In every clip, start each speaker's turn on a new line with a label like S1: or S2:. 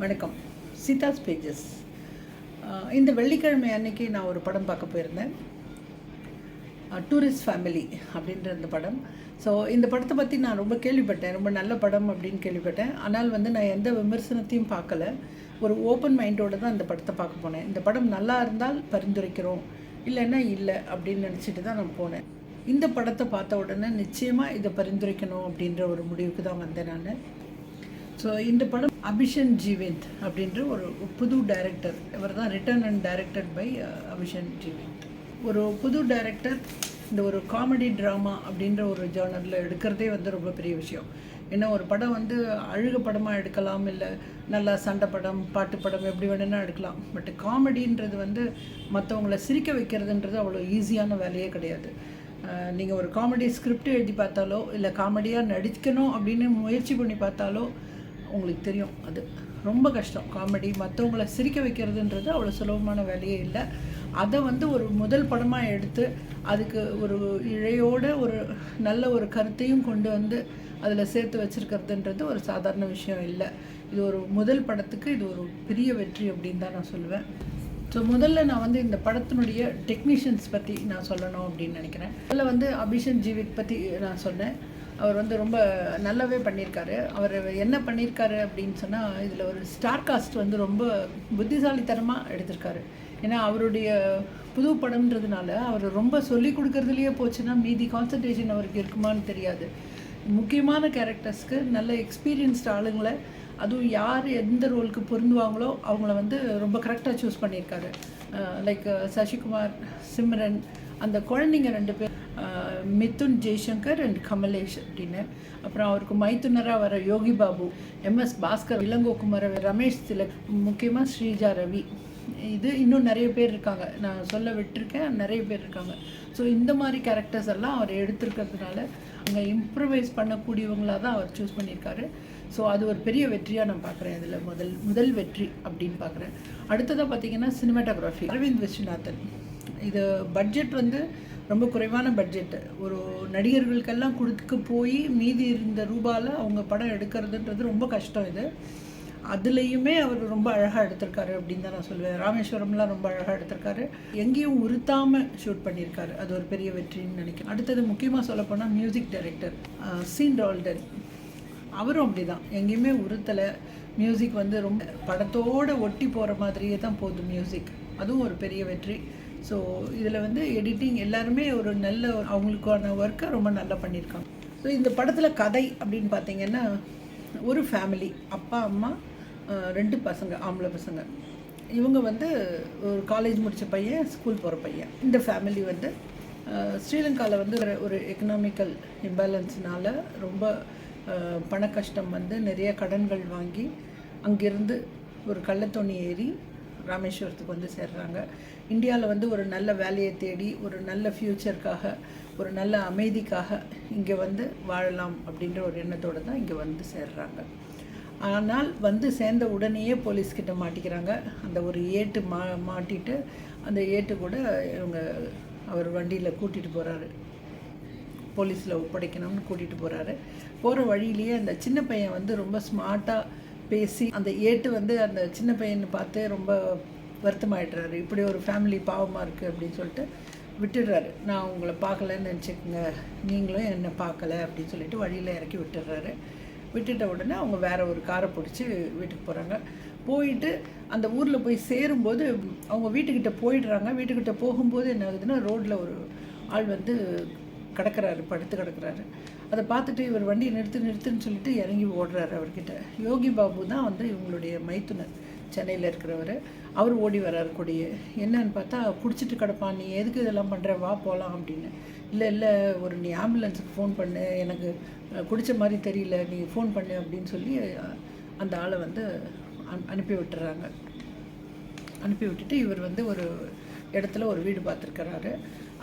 S1: வணக்கம். சீதாஸ் பேஜஸ். இந்த வெள்ளிக்கிழமை அன்னைக்கு நான் ஒரு படம் பார்க்க போயிருந்தேன். டூரிஸ்ட் ஃபேமிலி அப்படின்ற அந்த படம். ஸோ இந்த படத்தை பற்றி நான் ரொம்ப கேள்விப்பட்டேன். ரொம்ப நல்ல படம் அப்படின்னு கேள்விப்பட்டேன். ஆனால் வந்து நான் எந்த விமர்சனத்தையும் பார்க்கல. ஒரு ஓப்பன் மைண்டோடு தான் இந்த படத்தை பார்க்க போனேன். இந்த படம் நல்லா இருந்தால் பரிந்துரைக்கிறோம். இல்லைன்னா இல்லை அப்படின்னு நினச்சிட்டு தான் நான் போனேன். இந்த படத்தை பார்த்த உடனே நிச்சயமாக இதை பரிந்துரைக்கணும் அப்படின்ற ஒரு முடிவுக்கு தான் வந்தேன் நான். ஸோ இந்த படம் அபிஷன் ஜீவந்த் அப்படின்ற ஒரு புது டைரக்டர் இவர் தான் return and directed by Abishan Jeevanth ஒரு புது டைரக்டர் இந்த ஒரு காமெடி ட்ராமா அப்படின்ற ஒரு ஜேர்னலில் எடுக்கிறதே வந்து ரொம்ப பெரிய விஷயம். ஏன்னா ஒரு படம் வந்து அழுக படமாக எடுக்கலாம் இல்லை நல்லா சண்டை படம் பாட்டு படம் எப்படி வேணும்னா எடுக்கலாம். பட் காமெடின்றது வந்து மற்றவங்கள சிரிக்க வைக்கிறதுன்றது அவ்வளோ ஈஸியான வேலையே கிடையாது. நீங்கள் ஒரு காமெடி ஸ்கிரிப்ட் எழுதி பார்த்தாலோ இல்லை காமெடியாக நடிக்கணும் அப்படின்னு முயற்சி பண்ணி பார்த்தாலோ உங்களுக்கு தெரியும். அது ரொம்ப கஷ்டம். காமெடி மற்றவங்கள சிரிக்க வைக்கிறதுன்றது அவ்வளோ சுலபமான வேலையே இல்லை. அதை வந்து ஒரு முதல் படமாக எடுத்து அதுக்கு ஒரு இழையோட ஒரு நல்ல ஒரு கருத்தையும் கொண்டு வந்து அதில் சேர்த்து வச்சுருக்கிறதுன்றது ஒரு சாதாரண விஷயம் இல்லை. இது ஒரு முதல் படத்துக்கு இது ஒரு பெரிய வெற்றி அப்படின்னு தான் நான் சொல்லுவேன். ஸோ முதல்ல நான் வந்து இந்த படத்தினுடைய டெக்னீஷியன்ஸ் பற்றி நான் சொல்லணும் அப்படின்னு நினைக்கிறேன். அதில் வந்து அபிஷன் ஜீவித் பற்றி நான் சொன்னேன். அவர் வந்து ரொம்ப நல்லாவே பண்ணியிருக்காரு. அவர் என்ன பண்ணியிருக்காரு அப்படின்னு சொன்னால் இதில் ஒரு ஸ்டார் காஸ்ட் வந்து ரொம்ப புத்திசாலித்தனமாக எடுத்திருக்காரு. ஏன்னா அவருடைய புது படம்ன்றதுனால அவர் ரொம்ப சொல்லி கொடுக்கறதுலையே போச்சுன்னா மீதி கான்சன்ட்ரேஷன் அவருக்கு இருக்குமான்னு தெரியாது. முக்கியமான கேரக்டர்ஸ்க்கு நல்ல எக்ஸ்பீரியன்ஸ்டு ஆளுங்களை அதுவும் யார் எந்த ரோலுக்கு பொருந்துவாங்களோ அவங்கள வந்து ரொம்ப கரெக்டாக சூஸ் பண்ணியிருக்காரு. லைக் சசிகுமார் சிம்ரன் அந்த குழந்தைங்க ரெண்டு பேர். மிதுன் ஜெய்சங்கர் அண்ட் கமலேஷ் அப்படின்னு. அப்புறம் அவருக்கு மைத்துனராக வர யோகி பாபு எம்எஸ் பாஸ்கர் இளங்கோகுமர ரமேஷ் திலக் முக்கியமாக ஸ்ரீஜா ரவி. இது இன்னும் நிறைய பேர் இருக்காங்க. நான் சொல்ல விட்டுருக்கேன் நிறைய பேர் இருக்காங்க. ஸோ இந்த மாதிரி கேரக்டர்ஸ் எல்லாம் அவர் எடுத்திருக்கிறதுனால அங்கே இம்ப்ரவைஸ் பண்ணக்கூடியவங்களாக தான் அவர் சூஸ் பண்ணியிருக்காரு. ஸோ அது ஒரு பெரிய வெற்றியாக நான் பார்க்குறேன் இதில். முதல் முதல் வெற்றி அப்படின்னு பார்க்குறேன். அடுத்ததாக பார்த்தீங்கன்னா சினிமாட்டோகிராஃபி அரவிந்த் விஸ்வநாதன். இது பட்ஜெட் வந்து ரொம்ப குறைவான பட்ஜெட்டு ஒரு நடிகர்களுக்கெல்லாம் கொடுக்க போய் மீதி இருந்த ரூபாயில் அவங்க படம் எடுக்கிறதுன்றது ரொம்ப கஷ்டம் இது. அதுலேயுமே அவர் ரொம்ப அழகாக எடுத்திருக்காரு அப்படின்னு தான் நான் சொல்லுவேன் ராமேஸ்வரம்லாம் ரொம்ப அழகாக எடுத்திருக்காரு. எங்கேயும் உறுத்தாமல் ஷூட் பண்ணியிருக்காரு. அது ஒரு பெரிய வெற்றின்னு நினைக்கிறேன். அடுத்தது முக்கியமாக சொல்லப்போனால் மியூசிக் டைரக்டர் சீன் ரால்டன் அவரும் அப்படி தான் எங்கேயுமே உறுத்தலை. மியூசிக் வந்து ரொம்ப படத்தோடு ஒட்டி போகிற மாதிரியே தான் போகுது மியூசிக் அதுவும் ஒரு பெரிய வெற்றி. ஸோ இதில் வந்து எடிட்டிங் எல்லாருமே ஒரு நல்ல அவங்களுக்கான ஒர்க்கை ரொம்ப நல்லா பண்ணியிருக்காங்க ஸோ இந்த படத்தில் கதை அப்படின்னு பார்த்தீங்கன்னா ஒரு ஃபேமிலி அப்பா அம்மா ரெண்டு பசங்க ஆம்பளை பசங்க. இவங்க வந்து ஒரு காலேஜ் முடித்த பையன் ஸ்கூல் போகிற பையன். இந்த ஃபேமிலி வந்து ஸ்ரீலங்காவில் வந்து ஒரு எக்கனாமிக்கல் இம்பேலன்ஸ்னால் ரொம்ப பண கஷ்டம் வந்து நிறைய கடன்கள் வாங்கி அங்கேருந்து ஒரு கள்ளத்தோணி ஏறி ராமேஸ்வரத்துக்கு வந்து சேர்றாங்க. இந்தியாவில் வந்து ஒரு நல்ல வேலையை தேடி ஒரு நல்ல ஃப்யூச்சருக்காக ஒரு நல்ல அமைதிக்காக இங்கே வந்து வாழலாம் அப்படின்ற ஒரு எண்ணத்தோடு தான் இங்கே வந்து சேர்றாங்க. ஆனால் வந்து சேர்ந்த உடனேயே போலீஸ்கிட்ட மாட்டிக்கிறாங்க. அந்த ஒரு ஏட்டு மா மாட்டிட்டு அந்த ஏட்டு கூட இவங்க அவர் வண்டியில் கூட்டிகிட்டு போகிறாரு போலீஸில் ஒப்படைக்கணும்னு கூட்டிகிட்டு போகிறாரு போகிற வழியிலேயே அந்த சின்ன பையன் வந்து ரொம்ப ஸ்மார்ட்டாக பேசி அந்த ஏட்டு வந்து அந்த சின்ன பையனை பார்த்து ரொம்ப வருத்தமாயிடுறாரு. இப்படி ஒரு ஃபேமிலி பாவமாக இருக்குது அப்படின்னு சொல்லிட்டு விட்டுடுறாரு. நான் உங்களை பார்க்கலன்னு நினச்சிக்கோங்க. நீங்களும் என்னை பார்க்கல அப்படின்னு சொல்லிட்டு வழியில் இறக்கி விட்டுடுறாரு. விட்டுட்ட உடனே அவங்க வேற ஒரு காரை பிடிச்சி வீட்டுக்கு போகிறாங்க போயிட்டு அந்த ஊரில் போய் சேரும்போது அவங்க வீட்டுக்கிட்ட போயிடுறாங்க. வீட்டுக்கிட்ட போகும்போது என்ன ஆகுதுன்னா ரோட்டில் ஒரு ஆள் வந்து கிடக்கிறாரு படுத்து கிடக்கிறாரு. அதை பார்த்துட்டு இவர் வண்டியை நிறுத்து நிறுத்துன்னு சொல்லிட்டு இறங்கி ஓடுறாரு அவர்கிட்ட. யோகி பாபு தான் வந்து இவங்களுடைய மைத்துனர் சென்னையில் இருக்கிறவர். அவர் ஓடி வர்றாரு கூடிய. என்னன்னு பார்த்தா பிடிச்சிட்டு கிடப்பான் நீ எதுக்கு இதெல்லாம் பண்ணுற வா போகலாம் அப்படின்னு. இல்லை இல்லை ஒரு நீ ஆம்புலன்ஸுக்கு ஃபோன் பண்ணு. எனக்கு குடித்த மாதிரி தெரியல. நீ ஃபோன் பண்ணு அப்படின்னு சொல்லி அந்த ஆளை வந்து அனுப்பி விட்டுறாங்க. அனுப்பி விட்டுட்டு இவர் வந்து ஒரு இடத்துல ஒரு வீடு பார்த்துருக்கிறாரு.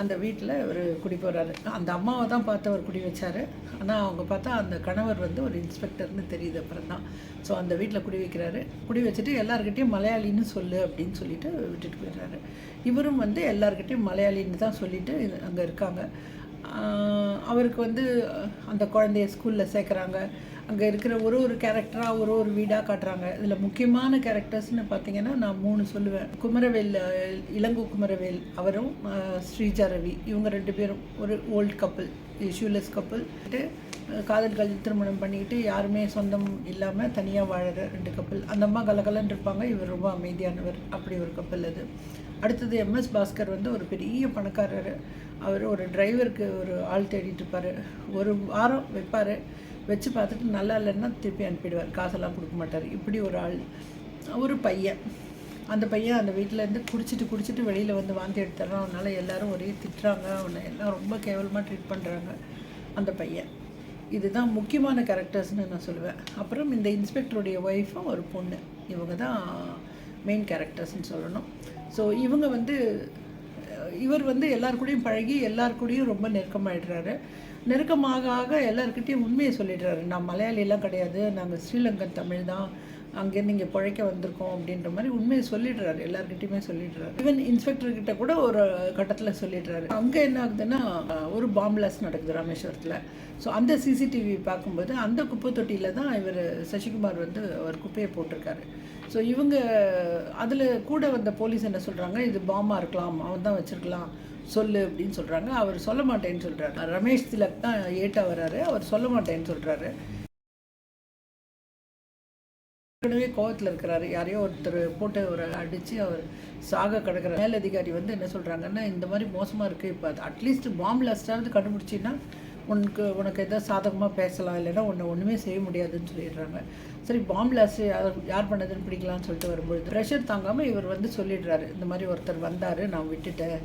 S1: அந்த வீட்டில் அவர் குடி போகிறாரு அந்த அம்மாவை தான் பார்த்து அவர் குடி வச்சார். ஆனால் அவங்க பார்த்தா அந்த கணவர் வந்து ஒரு இன்ஸ்பெக்டர்னு தெரியுது அப்புறம் தான். ஸோ அந்த வீட்டில் குடி வைக்கிறாரு. குடி வச்சுட்டு எல்லாருக்கிட்டையும் மலையாளின்னு சொல்லு அப்படின்னு சொல்லிட்டு விட்டுட்டு போயிடுறாரு. இவரும் வந்து எல்லாருக்கிட்டையும் மலையாளின்னு தான் சொல்லிட்டு அங்கே இருக்காங்க. அவருக்கு வந்து அந்த குழந்தைய ஸ்கூலில் சேர்க்குறாங்க. அங்கே இருக்கிற ஒரு ஒரு கேரக்டராக ஒரு ஒரு வீடாக காட்டுறாங்க. இதில் முக்கியமான கேரக்டர்ஸ்னு பார்த்தீங்கன்னா நான் மூணு சொல்லுவேன். குமரவேல் இளங்கோ குமரவேல் அவரும் ஸ்ரீஜா ரவி. இவங்க ரெண்டு பேரும் ஒரு ஓல்ட் கப்பல் ஷூலெஸ் கப்பல் காதல் கல் திருமணம் பண்ணிக்கிட்டு யாருமே சொந்தம் இல்லாமல் தனியாக வாழற ரெண்டு கப்பல் அந்த அம்மா கலகலன்னு இருப்பாங்க. இவர் ரொம்ப அமைதியானவர். அப்படி ஒரு கப்பல் அது. அடுத்தது எம்எஸ் பாஸ்கர் வந்து ஒரு பெரிய பணக்காரர். அவர் ஒரு டிரைவருக்கு ஒரு ஆள் தேடிட்டு இருப்பார். ஒரு வாரம் வைப்பார். வச்சு பார்த்துட்டு நல்லா இல்லைன்னா திருப்பி அனுப்பிடுவார். காசெல்லாம் கொடுக்க மாட்டார். இப்படி ஒரு ஆள் ஒரு பையன். அந்த பையன் அந்த வீட்டிலேருந்து குடிச்சிட்டு குடிச்சிட்டு வெளியில் வந்து வாந்தி எடுத்துறான் அவனால் எல்லோரும் ஒரே திட்டுறாங்க. அவனை எல்லாம் ரொம்ப கேவலமாக ட்ரீட் பண்ணுறாங்க அந்த பையன். இதுதான் முக்கியமான கேரக்டர்ஸ்னு நான் சொல்லுவேன். அப்புறம் இந்த இன்ஸ்பெக்டருடைய ஒய்ஃபும் ஒரு பொண்ணு. இவங்க தான் மெயின் கேரக்டர்ஸ்னு சொல்லணும். ஸோ இவங்க வந்து இவர் வந்து எல்லார் கூடயும் பழகி எல்லார் கூடயும் ரொம்ப நெருக்கமாகிடுறாரு நெருக்கமாக ஆக எல்லாருக்கிட்டையும் உண்மையை சொல்லிடுறாரு. நான் மலையாளிலாம் கிடையாது. நாங்கள் ஸ்ரீலங்கன் தமிழ் தான். அங்கேருந்து இங்கே பிழைக்க வந்திருக்கோம் அப்படின்ற மாதிரி உண்மையை சொல்லிடுறாரு. எல்லாருக்கிட்டையுமே சொல்லிடுறாரு. ஈவன் இன்ஸ்பெக்டர் கிட்ட கூட ஒரு கட்டத்தில் சொல்லிடுறாரு. அங்கே என்ன ஆகுதுன்னா ஒரு பாம்பிளாஸ் நடக்குது ராமேஸ்வரத்தில். ஸோ அந்த சிசிடிவி பார்க்கும்போது அந்த குப்பை தொட்டியில் தான் இவர் சசிகுமார் வந்து அவர் குப்பையை போட்டிருக்காரு. ஸோ இவங்க அதில் கூட வந்த போலீஸ் என்ன சொல்கிறாங்க இது பாமாக இருக்கலாம். அவன் தான் வச்சிருக்கலாம். சொல்லு அப்படின்னு சொல்கிறாங்க அவர் சொல்ல மாட்டேன்னு சொல்கிறாரு ரமேஷ் திலக் தான் ஏட்டா வராரு. அவர் சொல்ல மாட்டேன்னு சொல்கிறாரு ஏற்கனவே கோவத்தில் இருக்கிறாரு. யாரையோ ஒருத்தர் போட்டு ஒரு அடித்து அவர் சாக கிடக்கிற மேலதிகாரி வந்து என்ன சொல்கிறாங்கன்னா இந்த மாதிரி மோசமாக இருக்குது இப்போ அது அட்லீஸ்ட் பாம்பு லாஸ்ட்டாவது கண்டுபிடிச்சின்னா உனக்கு உனக்கு எதாவது சாதகமாக பேசலாம். இல்லைன்னா உன்னை ஒன்றுமே செய்ய முடியாதுன்னு சொல்லிடுறாங்க. சரி பாம்பு லாஸ்ட் யார் யார் பண்ணதுன்னு பிடிக்கலாம்னு சொல்லிட்டு வரும்பொழுது ப்ரெஷர் தாங்காமல் இவர் வந்து சொல்லிடுறாரு. இந்த மாதிரி ஒருத்தர் வந்தார் நான் விட்டுட்டேன்.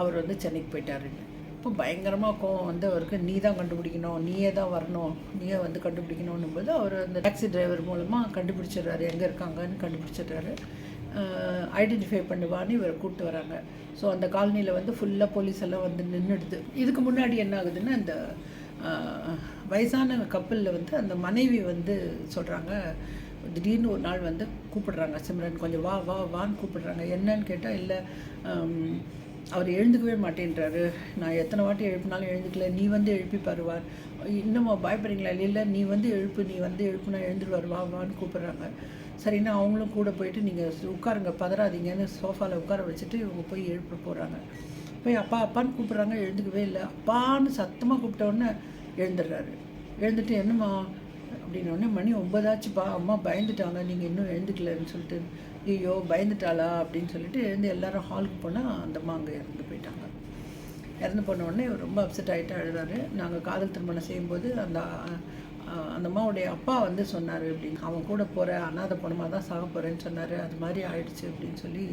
S1: அவர் வந்து சென்னைக்கு போயிட்டாருன்னு இப்போ பயங்கரமாக கோவம் வந்து அவருக்கு நீ தான் கண்டுபிடிக்கணும் நீயே தான் வரணும் நீயே வந்து கண்டுபிடிக்கணும்னும் போது அவர் அந்த டாக்ஸி டிரைவர் மூலமாக கண்டுபிடிச்சிடுறாரு எங்கே இருக்காங்கன்னு கண்டுபிடிச்சிடுறாரு. ஐடென்டிஃபை பண்ணுவான்னு இவரை கூப்பிட்டு வராங்க. ஸோ அந்த காலனியில் வந்து ஃபுல்லாக போலீஸ் எல்லாம் வந்து நின்றுடுது இதுக்கு முன்னாடி என்ன ஆகுதுன்னா அந்த வயசான கப்பலில் வந்து அந்த மனைவி வந்து சொல்கிறாங்க திடீர்னு ஒரு நாள் வந்து கூப்பிடுறாங்க சிம்ரன் கொஞ்சம் வா வா வான்னு கூப்பிடுறாங்க. என்னன்னு கேட்டால் இல்லை அவர் எழுந்துக்கவே மாட்டேன்றாரு. நான் எத்தனை வாட்டி எழுப்பினாலும் எழுந்துக்கல. நீ வந்து எழுப்பி பாருவார் இன்னமும் பயப்படுறீங்களா? இல்லை நீ வந்து எழுப்பு நீ வந்து எழுப்புனா எழுந்துருவார் வா வான்னு கூப்பிட்றாங்க. சரின்னா அவங்களும் கூட போயிட்டு நீங்கள் உட்காருங்க பதறாதீங்கன்னு சோஃபாவில் உட்கார வச்சுட்டு இவங்க போய் எழுப்ப போகிறாங்க போய் அப்பா அப்பான்னு கூப்பிட்றாங்க எழுந்துக்கவே இல்லை. அப்பான்னு சத்தமாக கூப்பிட்டோடனே எழுந்துடுறாரு. எழுந்துட்டு என்னம்மா? அப்படின்னோடனே மணி ஒன்பதாச்சுப்பா. அம்மா பயந்துட்டாங்க. நீங்கள் இன்னும் எழுந்துக்கலன்னு சொல்லிட்டு ஐயோ பயந்துட்டாளா அப்படின்னு சொல்லிட்டு எழுந்து எல்லாரும் ஹாலுக்கு போனால் அந்த அம்மா அங்கே இறந்து போயிட்டாங்க. இறந்து போன உடனே ரொம்ப அப்செட் ஆகிட்டு அழுதாரு. நாங்கள் காதல் திருமணம் செய்யும்போது அந்த அந்த அம்மாவுடைய அப்பா வந்து சொன்னார் அப்படின்னு அவன் கூட போகிற அனாதை பொண்ணமாக தான் சாக போகிறேன்னு சொன்னார். அது மாதிரி ஆயிடுச்சு அப்படின்னு சொல்லி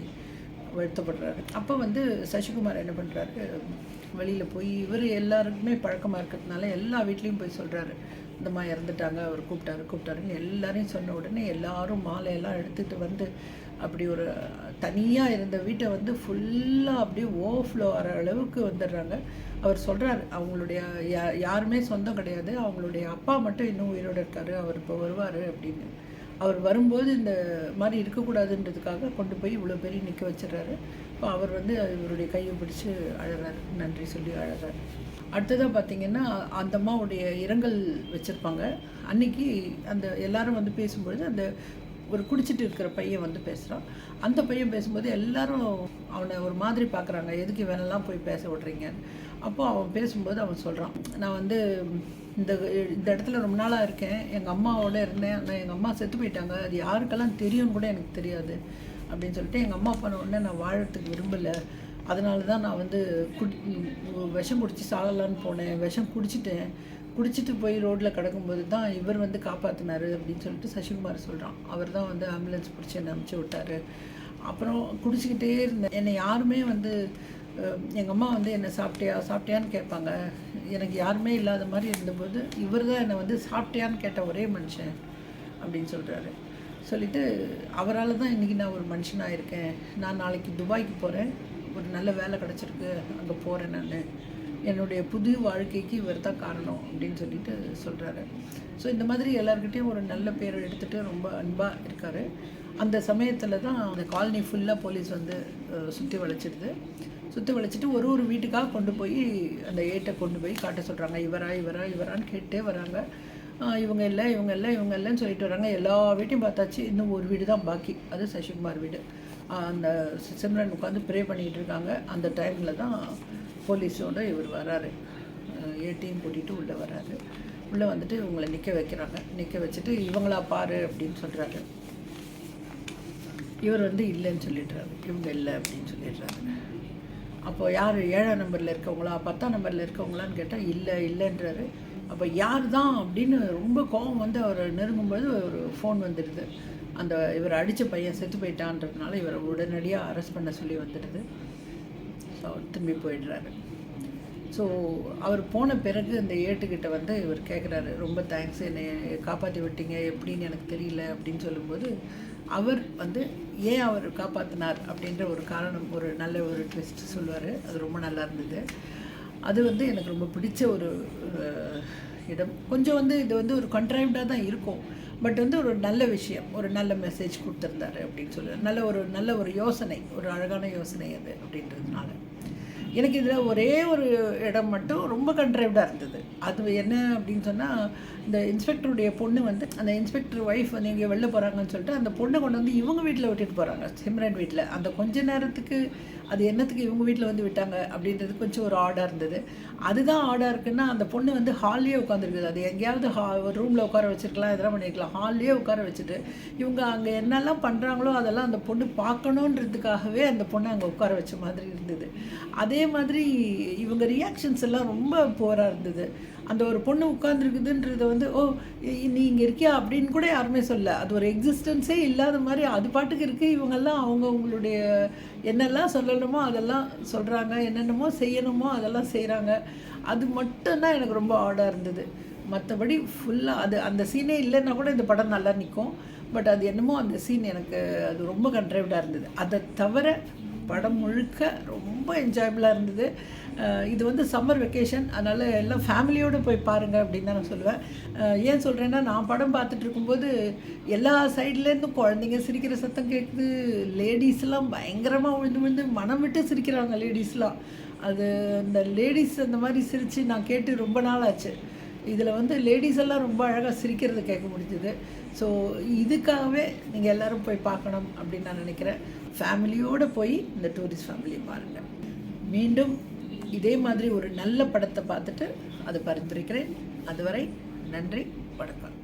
S1: வருத்தப்படுறாரு. அப்போ வந்து சசிகுமார் என்ன பண்ணுறாரு வெளியில் போய் இவர் எல்லாருக்குமே பழக்கமாக இருக்கிறதுனால எல்லா வீட்லேயும் போய் சொல்கிறாரு இந்த மாதிரி இறந்துட்டாங்க அவர் கூப்பிட்டாரு கூப்பிட்டாருன்னு எல்லாரையும் சொன்ன உடனே எல்லாரும் மாலையெல்லாம் எடுத்துகிட்டு வந்து அப்படி ஒரு தனியாக இருந்த வீட்டை வந்து ஃபுல்லாக அப்படியே ஓவர்ஃப்ளோ ஆகிற அளவுக்கு வந்துடுறாங்க. அவர் சொல்கிறாரு அவங்களுடைய யா யாருமே சொந்தம் கிடையாது. அவங்களுடைய அப்பா மட்டும் இன்னும் உயிரோடு இருக்காரு. அவர் இப்போ வருவார் அப்படின்னு. அவர் வரும்போது இந்த மாதிரி இருக்கக்கூடாதுன்றதுக்காக கொண்டு போய் இவ்வளோ பெரிய நிற்க வச்சிடறாரு. இப்போ அவர் வந்து இவருடைய கையை பிடிச்சி அழறாரு. நன்றி சொல்லி அழகிறார் அடுத்ததாக பார்த்தீங்கன்னா அந்த அம்மாவுடைய இரங்கல் வச்சுருப்பாங்க. அன்னைக்கு அந்த எல்லாரும் வந்து பேசும்பொழுது அந்த ஒரு குடிச்சிட்டு இருக்கிற பையன் வந்து பேசுகிறான் அந்த பையன் பேசும்போது எல்லாரும் அவனை ஒரு மாதிரி பார்க்குறாங்க. எதுக்கு இவனெல்லாம் போய் பேச விட்றீங்கன்னு அப்போ அவன் பேசும்போது அவன் சொல்கிறான் நான் வந்து இந்த இந்த இடத்துல ரொம்ப நாளாக இருக்கேன். எங்கள் அம்மாவோட இருந்தேன். ஆனால் எங்கள் அம்மா செத்து போயிட்டாங்க. அது யாருக்கெல்லாம் தெரியும்னு கூட எனக்கு தெரியாது. அப்படின்னு சொல்லிட்டு எங்கள் அம்மா பண்ண உடனே நான் வாழறதுக்கு விரும்பலை. அதனால தான் நான் வந்து குடி விஷம் குடித்து சாகலான்னு போனேன். விஷம் குடிச்சிட்டேன். குடிச்சிட்டு போய் ரோட்டில் கிடக்கும்போது தான் இவர் வந்து காப்பாற்றினார் அப்படின்னு சொல்லிட்டு சசிகுமார் சொல்கிறான் அவர் தான் வந்து ஆம்புலன்ஸ் பிடிச்சி என்னை அனுப்பிச்சி விட்டாரு. அப்புறம் குடிச்சிக்கிட்டே இருந்தேன். என்னை யாருமே வந்து எங்கள் அம்மா வந்து என்னை சாப்பிட்டியா சாப்பிட்டியான்னு கேட்பாங்க. எனக்கு யாருமே இல்லாத மாதிரி இருந்தபோது இவர் தான் என்னை வந்து சாப்பிட்டியான்னு கேட்ட ஒரே மனுஷன் அப்படின்னு சொல்கிறாரு சொல்லிட்டு அவரால் தான் இன்றைக்கி நான் ஒரு மனுஷனாக இருக்கேன் நான் நாளைக்கு துபாய்க்கு போகிறேன் ஒரு நல்ல வேலை கிடச்சிருக்கு அங்கே போகிறேன் நான். என்னுடைய புது வாழ்க்கைக்கு இவர் தான் காரணம் அப்படின்னு சொல்லிட்டு சொல்கிறாரு ஸோ இந்த மாதிரி எல்லாருக்கிட்டையும் ஒரு நல்ல பேரை எடுத்துகிட்டு ரொம்ப அன்பாக இருக்கார். அந்த சமயத்தில் தான் அந்த காலனி ஃபுல்லாக போலீஸ் வந்து சுற்றி வளைச்சிடுது. சுற்றி வளைச்சிட்டு ஒரு ஒரு வீட்டுக்காக கொண்டு போய் அந்த ஏட்டை கொண்டு போய் காட்ட சொல்கிறாங்க இவரா இவரா இவரான்னு கேட்டே வராங்க. இவங்க இல்லை இவங்க இல்லை இவங்க இல்லைன்னு சொல்லிட்டு வராங்க. எல்லா வீட்டையும் பார்த்தாச்சு. இன்னும் ஒரு வீடு தான் பாக்கி. அது சசிகுமார் வீடு. அந்த சிம்ரன் உட்காந்து ப்ரே பண்ணிகிட்டு இருக்காங்க. அந்த டைமில் தான் போலீஸோட இவர் வராரு. ஏடிஎம் கூட்டிகிட்டு உள்ளே வராரு. உள்ளே வந்துட்டு இவங்களை நிற்க வைக்கிறாங்க. நிற்க வச்சுட்டு இவங்களா பாரு அப்படின்னு சொல்கிறாரு இவர் வந்து இல்லைன்னு சொல்லிடுறாரு. இவங்க இல்லை அப்படின்னு சொல்லிடுறாரு. அப்போ யார் ஏழாம் நம்பரில் இருக்கவங்களா? பத்தாம் நம்பரில் இருக்கவங்களான்னு கேட்டால் இல்லை இல்லைன்றாரு. அப்போ யார் தான் அப்படின்னு ரொம்ப கோபம் வந்து அவர் நெருங்கும்போது ஒரு ஃபோன் வந்துடுது. அந்த இவர் அடித்த பையன் செத்து போயிட்டான்றதுனால இவரை உடனடியாக அரெஸ்ட் பண்ண சொல்லி வந்துடுது. ஸோ அவர் திரும்பி போயிடுறாரு. ஸோ அவர் போன பிறகு அந்த ஏட்டுக்கிட்ட வந்து இவர் கேட்குறாரு ரொம்ப தேங்க்ஸ் என்னை காப்பாற்றி விட்டீங்க எப்படின்னு எனக்கு தெரியல அப்படின்னு சொல்லும்போது அவர் வந்து ஏன் அவர் காப்பாற்றினார் அப்படின்ற ஒரு காரணம் ஒரு நல்ல ஒரு ட்விஸ்ட் சொல்லுவார். அது ரொம்ப நல்லா இருந்தது. அது வந்து எனக்கு ரொம்ப பிடிச்ச ஒரு இடம். கொஞ்சம் வந்து இது வந்து ஒரு கண்ட்ரைவ்டாக தான் இருக்கும். பட் வந்து ஒரு நல்ல விஷயம் ஒரு நல்ல மெசேஜ் கொடுத்துருந்தாரு அப்படின்னு சொல்லி நல்ல ஒரு நல்ல ஒரு யோசனை ஒரு அழகான யோசனை அது அப்படின்றதுனால. எனக்கு இதில் ஒரே ஒரு இடம் மட்டும் ரொம்ப கண்ட்ரைவ்டாக இருந்தது. அது என்ன அப்படின்னு சொன்னால் இந்த இன்ஸ்பெக்டருடைய பொண்ணு வந்து அந்த இன்ஸ்பெக்டர் ஒய்ஃப் வந்து இங்கே வெளில போகிறாங்கன்னு சொல்லிட்டு அந்த பொண்ணை கொண்டு வந்து இவங்க வீட்டில் விட்டுட்டு போகிறாங்க சிம்ரன் வீட்டில். அந்த கொஞ்ச நேரத்துக்கு அது என்னத்துக்கு இவங்க வீட்டில் வந்து விட்டாங்க அப்படின்றது கொஞ்சம் ஒரு ஆர்டாக இருந்தது. அதுதான் ஆர்டாக இருக்குன்னா அந்த பொண்ணு வந்து ஹால்லேயே உட்காந்துருக்குது அது எங்கேயாவது ஹா ஒரு ரூமில் உட்கார வச்சிருக்கலாம் இதெல்லாம் பண்ணியிருக்கலாம் ஹால்லேயே உட்கார வச்சுட்டு இவங்க அங்கே என்னெல்லாம் பண்ணுறாங்களோ அதெல்லாம் அந்த பொண்ணு பார்க்கணுன்றதுக்காகவே அந்த பொண்ணை அங்கே உட்கார வச்ச மாதிரி இருந்தது. அதே மாதிரி இவங்க ரியாக்ஷன்ஸ் எல்லாம் ரொம்ப போராக இருந்தது. அந்த ஒரு பொண்ணு உட்காந்துருக்குதுன்றத வந்து ஓ நீ இங்கே இருக்கியா? அப்படின்னு கூட யாருமே சொல்ல அது ஒரு எக்ஸிஸ்டன்ஸே இல்லாத மாதிரி அது பாட்டுக்கு இருக்குது இவங்கெல்லாம் அவங்க அவங்களுடைய என்னெல்லாம் சொல்லணுமோ அதெல்லாம் சொல்கிறாங்க என்னென்னமோ செய்யணுமோ அதெல்லாம் செய்கிறாங்க அது மட்டும்தான் எனக்கு ரொம்ப ஆடாக இருந்தது. மற்றபடி ஃபுல்லாக அது அந்த சீனே இல்லைன்னா கூட இந்த படம் நல்லா நிற்கும் பட் அது என்னமோ அந்த சீன் எனக்கு அது ரொம்ப கன்ட்ரைவ்டாக இருந்தது. அதை தவிர படம் முழுக்க ரொம்ப என்ஜாயபிளாக இருந்தது. இது வந்து சம்மர் வெக்கேஷன் அதனால் எல்லாம் ஃபேமிலியோடு போய் பாருங்கள் அப்படின்னு தான் நான் சொல்லுவேன். ஏன் சொல்கிறேன்னா நான் படம் பார்த்துட்டு இருக்கும்போது எல்லா சைட்லேருந்தும் குழந்தைங்க சிரிக்கிற சத்தம் கேட்குது லேடிஸ்லாம் பயங்கரமாக விழுந்து விழுந்து மனம் விட்டு சிரிக்கிறாங்க லேடிஸ்லாம் அது அந்த லேடிஸ் அந்த மாதிரி சிரித்து நான் கேட்டு ரொம்ப நாள் ஆச்சு இதில் வந்து லேடிஸ் எல்லாம் ரொம்ப அழகாக சிரிக்கிறது கேட்க முடிஞ்சுது. ஸோ இதுக்காகவே நீங்கள் எல்லாரும் போய் பார்க்கணும் அப்படின்னு நான் நினைக்கிறேன். ஃபேமிலியோடு போய் இந்த டூரிஸ்ட் ஃபேமிலியை பாருங்கள் மீண்டும் இதே மாதிரி ஒரு நல்ல படத்தை பார்த்துட்டு அதை பரிந்துரைக்கிறேன். அதுவரை நன்றி வணக்கம்.